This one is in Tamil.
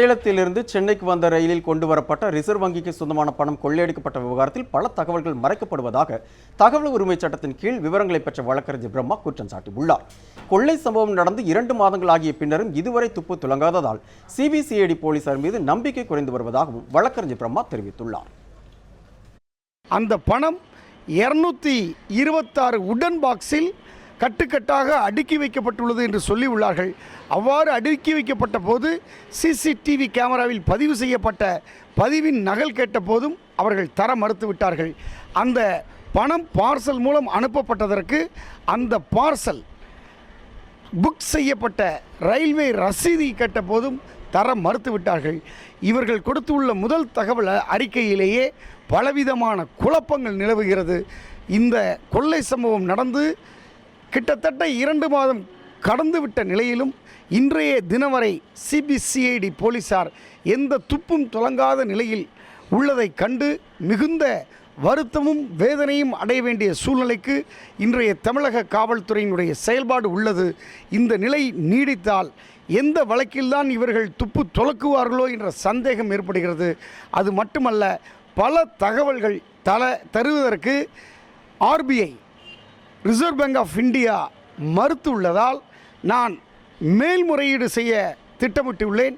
சேலத்திலிருந்து சென்னைக்கு வந்த ரயிலில் கொண்டு வரப்பட்ட ரிசர்வ் வங்கிக்கு சொந்தமான பணம் கொள்ளையடிக்கப்பட்ட விவகாரத்தில் பல தகவல்கள் மறைக்கப்படுவதாக தகவல் உரிமை சட்டத்தின் கீழ் விவரங்களை பெற்ற வழக்கறிஞர் பிரம்மா குற்றம் சாட்டியுள்ளார். கொள்ளை சம்பவம் நடந்து இரண்டு மாதங்கள் ஆகிய பின்னரும் இதுவரை துப்பு துலங்காததால் சிபிசிஐடி போலீசார் மீது நம்பிக்கை குறைந்து வருவதாகவும் வழக்கறிஞர் பிரம்மா தெரிவித்துள்ளார். அந்த பணம் இருநூத்தி இருபத்தாறு உடன் பாக்ஸில் கட்டுக்கட்டாக அடுக்கி வைக்கப்பட்டுள்ளது என்று சொல்லி உள்ளார்கள். அவ்வாறு அடுக்கி வைக்கப்பட்ட போது சிசிடிவி கேமராவில் பதிவு செய்யப்பட்ட பதிவின் நகல் கேட்ட போதும் அவர்கள் தர மறுத்துவிட்டார்கள் அந்த பணம் பார்சல் மூலம் அனுப்பப்பட்டதற்கு அந்த பார்சல் புக் செய்யப்பட்ட ரயில்வே ரசீதி கேட்ட போதும் தர மறுத்துவிட்டார்கள் இவர்கள் கொடுத்துள்ள முதல் தகவல் அறிக்கையிலேயே பலவிதமான குழப்பங்கள் நிலவுகிறது. இந்த கொள்ளை சம்பவம் நடந்து கிட்டத்தட்ட இரண்டு மாதம் கடந்துவிட்ட நிலையிலும் இன்றைய தினம் வரை சிபிசிஐடி போலீசார் எந்த துப்பும் துலங்காத நிலையில் உள்ளதை கண்டு மிகுந்த வருத்தமும் வேதனையும் அடைய வேண்டிய சூழ்நிலைக்கு இன்றைய தமிழக காவல்துறையினுடைய செயல்பாடு உள்ளது. இந்த நிலை நீடித்தால் எந்த வழக்கில்தான் இவர்கள் துப்பு துலக்குவார்களோ என்ற சந்தேகம் ஏற்படுகிறது. அது மட்டுமல்ல பல தகவல்கள் தல தருவதற்கு RBI reserve bank of India மறுத்துள்ளதால் நான் மேல்முறையீடு செய்ய திட்டமிட்டுள்ளேன்.